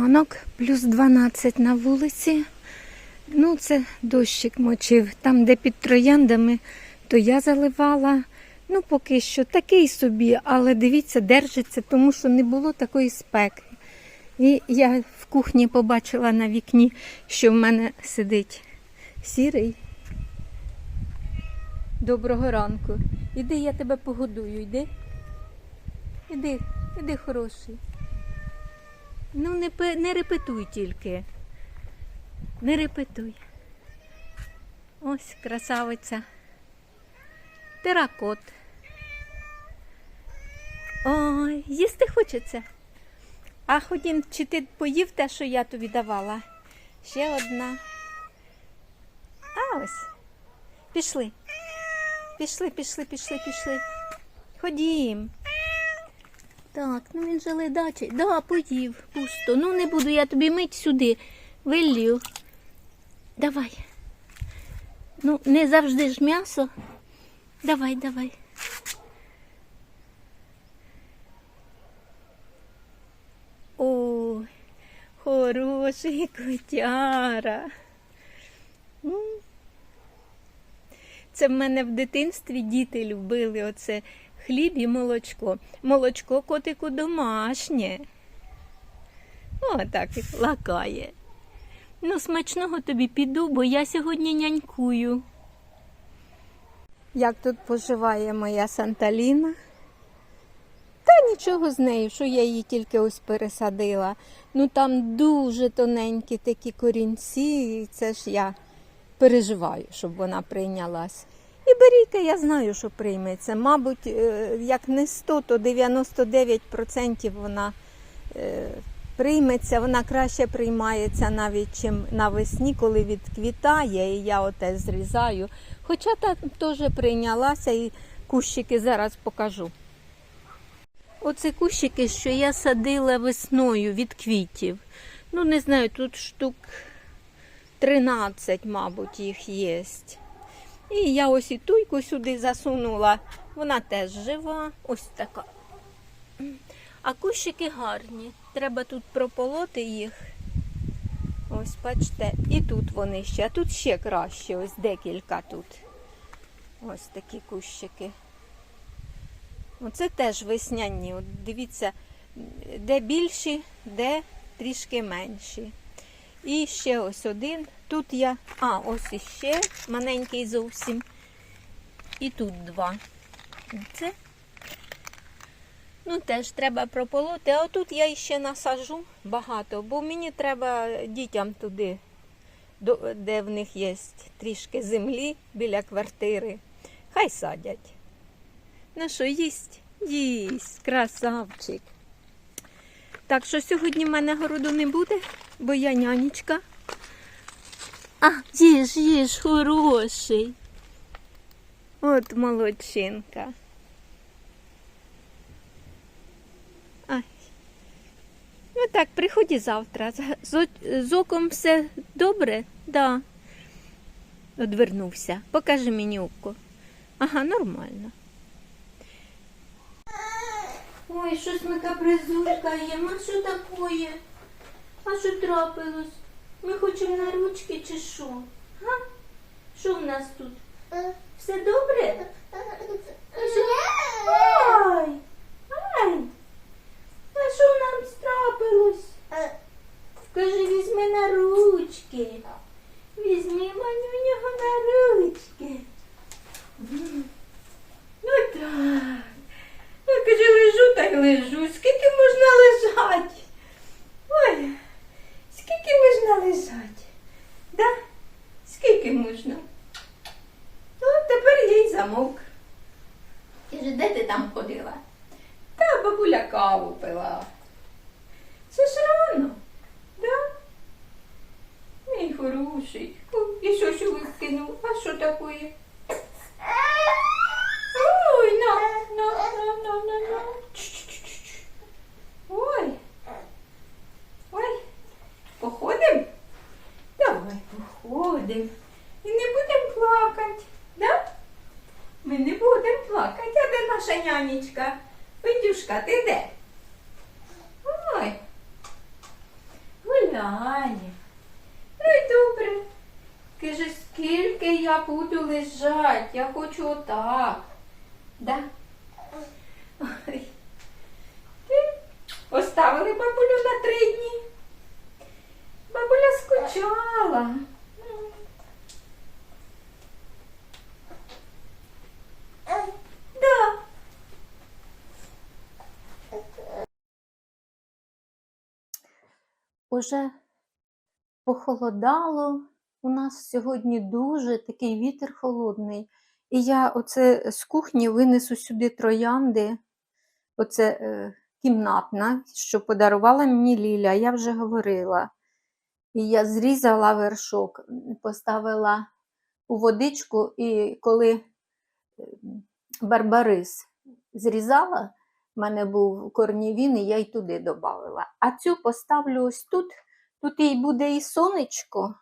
ранок, плюс 12 на вулиці. Ну, це дощик мочив. Там, де під трояндами, то я заливала. Ну, поки що такий собі, але дивіться, держиться, тому що не було такої спеки. І я в кухні побачила на вікні, що в мене сидить сірий. Доброго ранку. Іди, я тебе погодую, йди. Іди, іди, хороший. Ну, не, не репетуй тільки. Не репетуй. Ось красавиця. Теракот. Ой, їсти хочеться. А ходім, чи ти поїв те, що я тобі давала? Ще одна. А ось. Пішли. Пішли, пішли, пішли, пішли. Ходім. Так, ну він же ледачий. Да, поїв, пусто. Ну не буду я тобі мить сюди. Вилью. Давай. Ну, не завжди ж м'ясо. Давай, давай. Ой, хороший котяра. Це в мене в дитинстві діти любили оце хліб і молочко. Молочко котику домашнє. О, так лакає. Ну, смачного тобі піду, бо я сьогодні нянькую. Як тут поживає моя Санталіна? Та нічого з нею, що я її тільки ось пересадила. Ну там дуже тоненькі такі корінці, і це ж я переживаю, щоб вона прийнялась. І берійка, я знаю, що прийметься. Мабуть, е, як не 100, то 99% вона е, прийметься, вона краще приймається навіть чим навесні, коли відквітає, і я оте зрізаю. Хоча та теж прийнялася і кущики зараз покажу. Оце кущики, що я садила весною від квітів. Ну, не знаю, тут штук 13, мабуть, їх є. І я ось і туйку сюди засунула. Вона теж жива, ось така. А кущики гарні. Треба тут прополоти їх. Ось, бачите, і тут вони ще, а тут ще краще, ось декілька тут. Ось такі кущики. Оце теж весняні. От дивіться, де більші, де трішки менші. І ще ось один. Тут я, а, ось іще маленький зовсім. І тут два. Це. Ну, теж треба прополоти. А отут я ще насажу багато, бо мені треба дітям туди, де в них є трішки землі біля квартири. Хай садять. Ну що, їсть? Їсть, красавчик. Так що сьогодні в мене городу не буде, бо я нянечка. А, їж, їж, хороший. От молодчинка. Ну так, приході завтра. З, з, з оком все добре? Да. Одвернувся. Покажи мені око. Ага, нормально. Ой, щось ми капризулькаємо. А що таке? А що трапилось? Ми хочемо на ручки чи що? Га? Що в нас тут? Все добре? Що? Ай! Ай! А що нам трапилось? Скажи, візьми на ручки. Візьми манюнього на ручки. Ну так. Я каже, лежу та й лежу. Скільки можна лежати? Ой, скільки можна лежати? Да? Скільки можна? Ну, тепер я й замовк. Каже, де ти там ходила? Та бабуля каву пила. Це ж рано, да? Мій хороший. І що ж викинув? А що таке? Ой, на, на, на, на, на, на. Чш-чш-чш-чш. Ой. Ой. Походим? Давай походим. І не будемо плакати, да? Ми не будемо плакати. А де наша нянечка? Петюшка, ти де? Ой. Гуляє. Ну й добре. Каже, скільки я буду лежать, я хочу отак. Да? Ой. Поставили бабулю на три дні. Бабуля скучала. Да. Уже похолодало. У нас сьогодні дуже такий вітер холодний. І я оце з кухні винесу сюди троянди. Оце е, кімнатна, що подарувала мені Ліля, я вже говорила. І я зрізала вершок, поставила у водичку, і коли е, барбарис зрізала, в мене був корнівін, і я й туди додавала. А цю поставлю ось тут, тут їй буде і сонечко,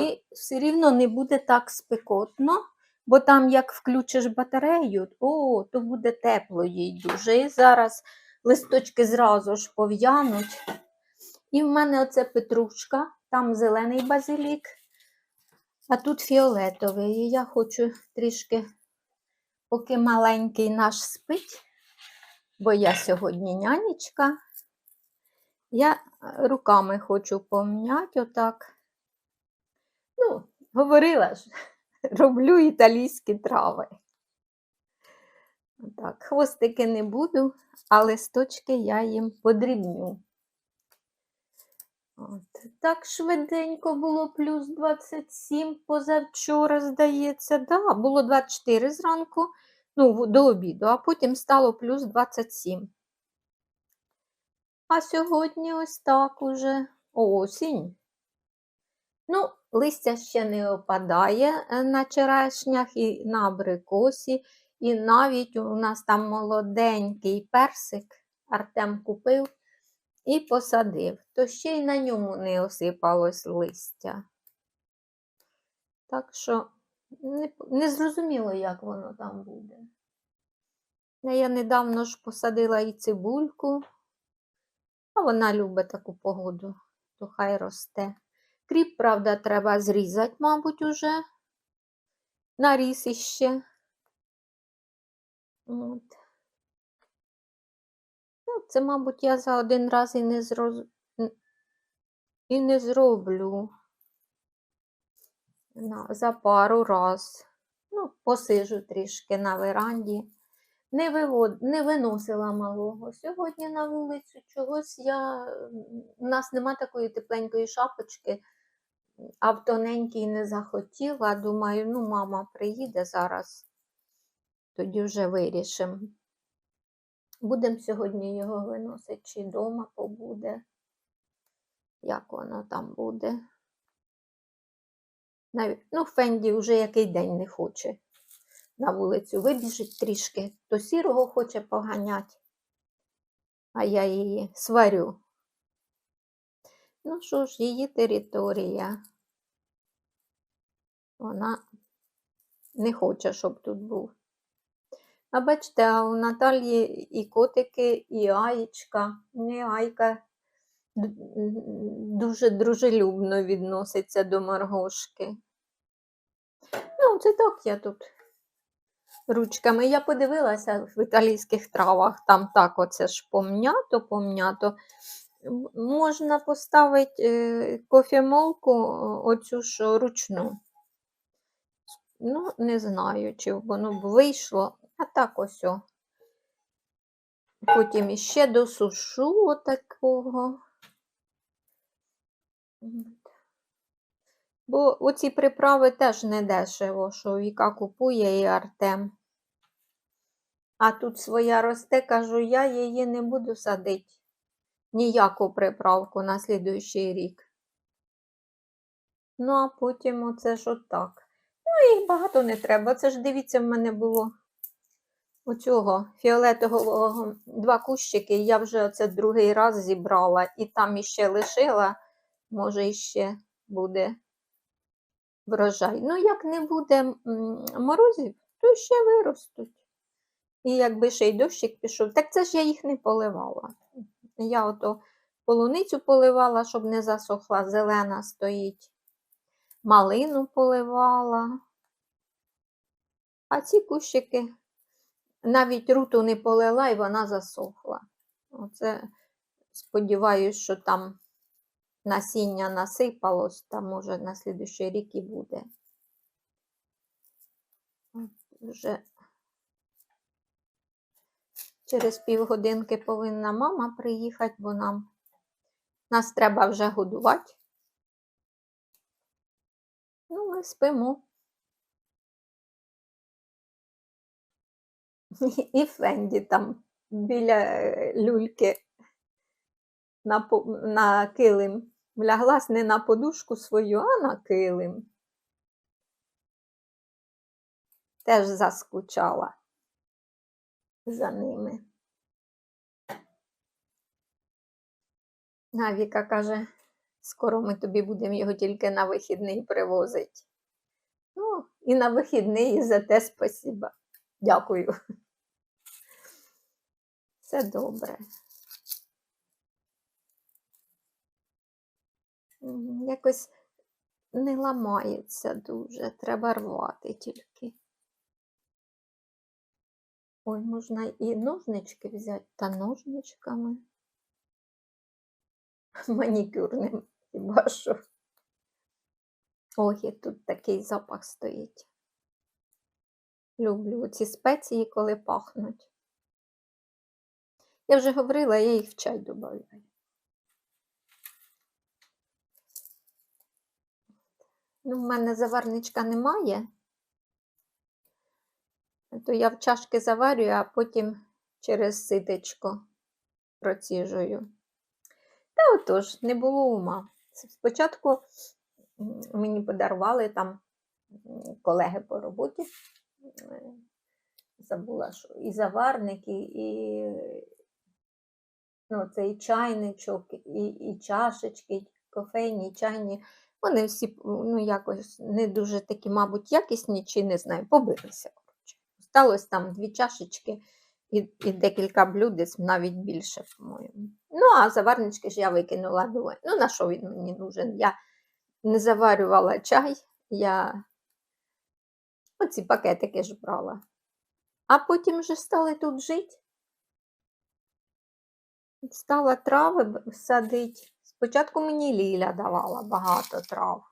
і все рівно не буде так спекотно, бо там, як включиш батарею, о, то буде тепло їй дуже. І зараз листочки зразу ж пов'януть. І в мене оце петрушка, там зелений базилік, а тут фіолетовий. І я хочу трішки, поки маленький наш спить, бо я сьогодні нянечка, я е, руками хочу пом'яти отак. Ну, говорила ж, роблю італійські трави. Так, хвостики не буду, а листочки я їм подрібню. От. Так швиденько було плюс 27 позавчора, здається. Да, було 24 зранку, ну, до обіду, а потім стало плюс 27. А сьогодні ось так уже осінь. Ну, листя ще не опадає е, на черешнях і на абрикосі, і навіть у нас там молоденький персик Артем купив і посадив, то ще й на ньому не осипалось листя. Так що не, не зрозуміло, як воно там буде. Ну, Я недавно ж посадила і цибульку, а вона любить таку погоду, то хай росте. Кріп, правда, треба зрізати, мабуть, уже. Наріс іще. От. Ну, це, мабуть, я за один раз і не, зроз... і не зроблю. За пару раз. Ну, посижу трішки на веранді. Не, вивод... не виносила малого. Сьогодні на вулицю чогось я. У нас нема такої тепленької шапочки, а в тоненькій не захотіла. Думаю, ну, мама приїде зараз, тоді вже вирішимо. Будемо сьогодні його виносити, чи вдома побуде. Як воно там буде? Навіть, ну, Фенді вже який день не хоче на вулицю вибіжить трішки, то сірого хоче поганять, а я її сварю. Ну що ж, її територія. Вона не хоче, щоб тут був. А бачите, а у Наталії і котики, і Аєчка. Не Айка дуже дружелюбно відноситься до Маргошки. Ну, це так я тут ручками. Я подивилася в італійських травах, там так оце ж пом'ято, пом'ято. Можна поставити е, кофемолку, оцю що ручну. Ну, не знаю, чи воно б вийшло. А так ось. Потім іще досушу отакого. Бо оці приправи теж не дешево, що Віка купує і Артем. А тут своя росте, кажу, я її не буду садити. Ніяку приправку на слідуючий рік. Ну, а потім оце ж отак. Ну, їх багато не треба. Це ж дивіться, в мене було оцього фіолетового два кущики. Я вже оце другий раз зібрала і там іще лишила. Може, іще буде врожай. Ну, як не буде морозів, то ще виростуть. І якби ще й дощик пішов, так це ж я їх не поливала. Я ото Полуницю поливала, щоб не засохла, зелена стоїть. Малину поливала. А ці кущики навіть руту не полила і вона засохла. Оце сподіваюсь, що там насіння насипалось, та може на слідущий рік і буде. Вже через півгодинки повинна мама приїхати, бо нам нас треба вже годувати. Ну, ми спимо. І Фенді там біля е, люльки на, на килим. Вляглась не на подушку свою, а на килим. Теж заскучала за ними. Навіка каже, скоро ми тобі будемо його тільки на вихідний привозити. Ну, і на вихідний, і за те спасіба. Дякую. Все добре. Якось не ламається дуже, треба рвати тільки. Ой, можна і ножнички взяти та ножничками. Манікюрним хіба що. Ой, тут такий запах стоїть. Люблю ці спеції, коли пахнуть. Я вже говорила, я їх в чай додаю. Ну, в мене заварничка немає, то я в чашки заварюю, а потім через ситечко проціжую. Та отож, не було ума. Спочатку мені подарували там колеги по роботі. Забула, що і заварник, і, ну, цей чайничок, і, і чашечки, кофейні, чайні. Вони всі ну, якось не дуже такі, мабуть, якісні, чи не знаю, побилися. Коротше. Осталось там дві чашечки і, і декілька блюдець, навіть більше, по-моєму. Ну, а заварнички ж я викинула. Думаю, ну на що він мені нужен? Я не заварювала чай, я оці пакетики ж брала. А потім вже стали тут жити. Стала трави садить. Спочатку мені Ліля давала багато трав.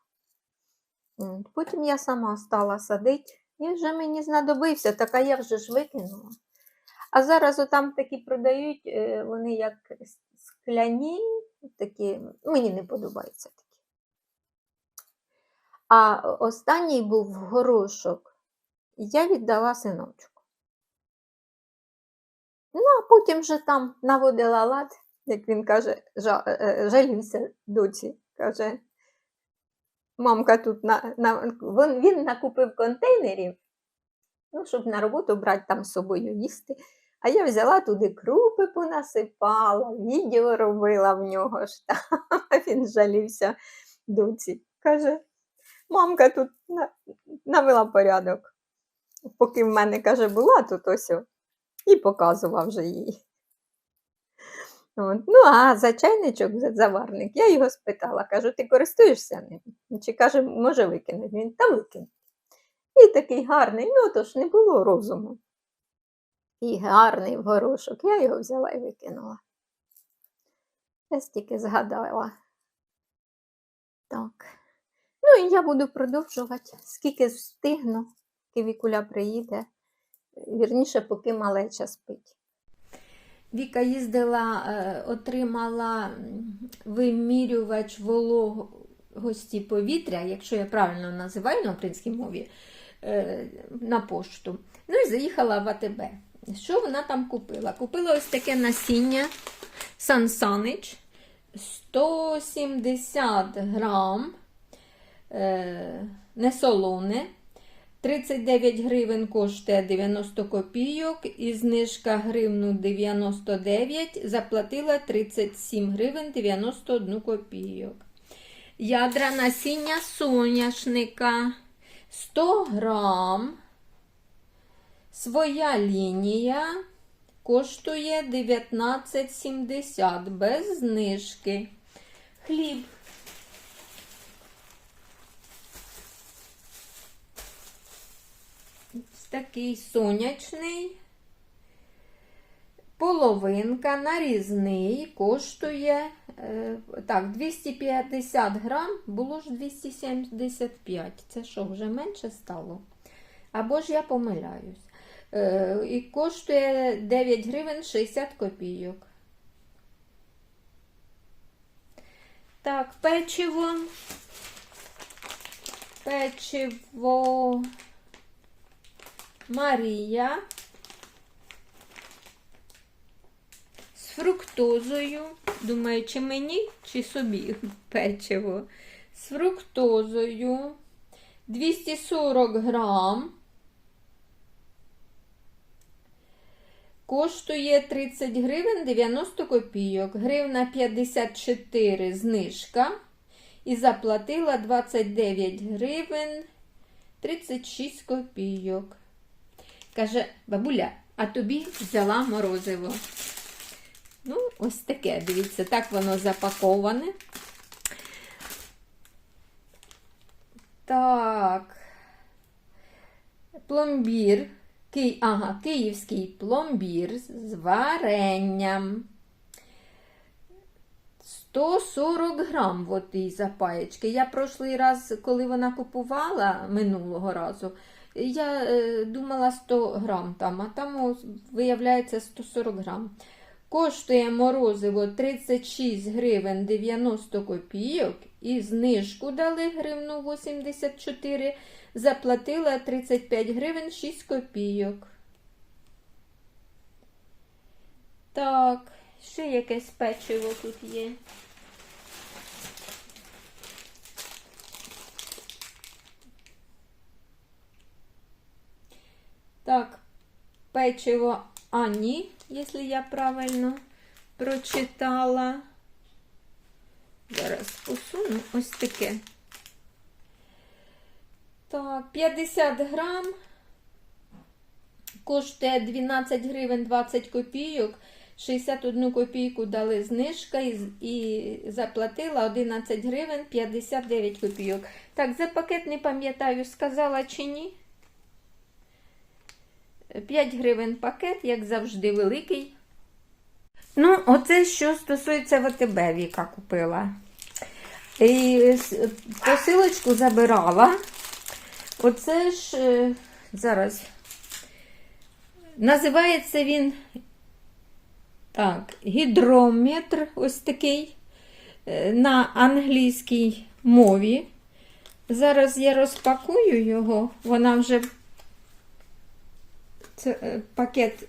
Потім я сама стала садити. І вже мені знадобився, так а я вже ж викинула. А зараз отам такі продають, е, вони як скляні, такі, мені не подобаються такі. А останній був горошок, я віддала синочку. Ну, а потім вже там наводила лад, як він каже, жа- е, жалівся доці. Каже, мамка тут на, на, він, він накупив контейнерів, ну, щоб на роботу брати там з собою їсти. А я взяла туди крупи понасипала, відео робила в нього ж там. Він жалівся доці. Каже, мамка тут навела порядок. Поки в мене, каже, була тут ось. І показував же їй. От. Ну, а за чайничок, за заварник, я його спитала, кажу, ти користуєшся ним? Чи каже, може викинути? Він та викине. І такий гарний, ну то ж не було розуму. І гарний в горошок. Я його взяла і викинула. Я стільки згадала. Так. Ну і я буду продовжувати, скільки встигну, поки Вікуля приїде. Вірніше, поки малеча спить. Віка їздила, е, отримала вимірювач вологості повітря, якщо я правильно називаю на українській мові, е, на пошту. Ну і заїхала в АТБ. Що вона там купила? Купила ось таке насіння Сансанич 170 грам, е, несолоне. 39 гривень коштує 90 копійок, і знижка гривну 99, заплатила 37 гривень 91 копійок. Ядра насіння соняшника 100 грам, своя лінія коштує 19,70 без знижки. Хліб. Такий сонячний. Половинка нарізний коштує е, так, 250 грам, було ж 275. Це що, вже менше стало? Або ж я помиляюсь. Е, і коштує 9 гривень 60 копійок. Так, печиво. Печиво Марія. З фруктозою. Думаю, чи мені, чи собі печиво. З фруктозою. 240 грам. Коштує 30 гривень 90 копійок. Гривна 54 знижка. І заплатила 29 гривень 36 копійок. Каже, бабуля, а тобі взяла морозиво. Ну, ось таке, дивіться, так воно запаковане. Так. Пломбір. Ки... Ага, київський пломбір з варенням. 140 грам от і запаєчки. Я прошлий раз, коли вона купувала минулого разу, я е, думала 100 грам там, а там виявляється 140 грам. Коштує морозиво 36 гривень 90 копійок і знижку дали гривну 84, заплатила 35 гривень 6 копійок. Так, ще якесь печиво тут є. Так, печиво Ані, якщо я правильно прочитала. Зараз посуну ось таке. Так, 50 грам. Коштує 12 гривень 20 копійок. 61 копійку дали знижка і, і заплатила 11 гривень 59 копійок. Так, за пакет не пам'ятаю, сказала чи ні. 5 гривень пакет, як завжди, великий. Ну, оце що стосується ВТБ, Віка купила. І посилочку забирала. Оце ж е, зараз. Називається він так, гідрометр ось такий е, на англійській мові. Зараз я розпакую його, вона вже це, е, пакет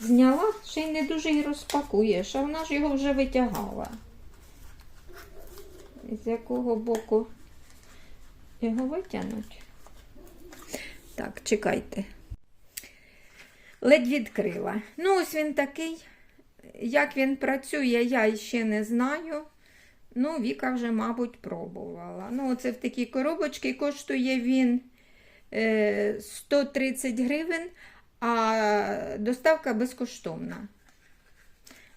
зняла, ще й не дуже й розпакуєш, а вона ж його вже витягала. З якого боку його витягнуть? Так, чекайте. Ледь відкрила. Ну, ось він такий. Як він працює, я ще не знаю. Ну, Віка вже, мабуть, пробувала. Ну, оце в такій коробочці коштує він е, 130 гривень, а доставка безкоштовна.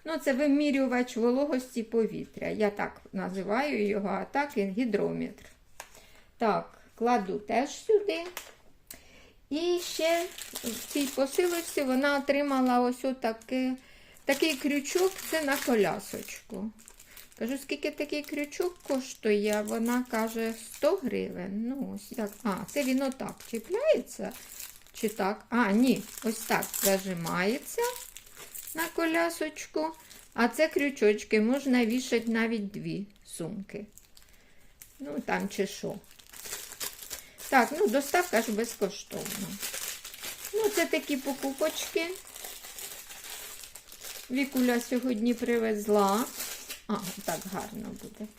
Ну, це вимірювач вологості повітря. Я так називаю його, а так він гідрометр. Так, кладу теж сюди. І ще в цій посилочці вона отримала ось отаке, такий крючок, це на колясочку. Кажу, скільки такий крючок коштує? Вона каже 100 гривень. Ну, ось як. А, це він отак чіпляється. Чи так? А, ні, ось так зажимається на колясочку. А це крючочки можна вішати навіть дві сумки. Ну, там чи що. Так, ну доставка ж безкоштовна. Ну, це такі покупочки. Вікуля сьогодні привезла. А, так гарно буде.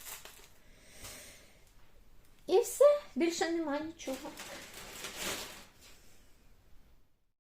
І все, більше нема нічого.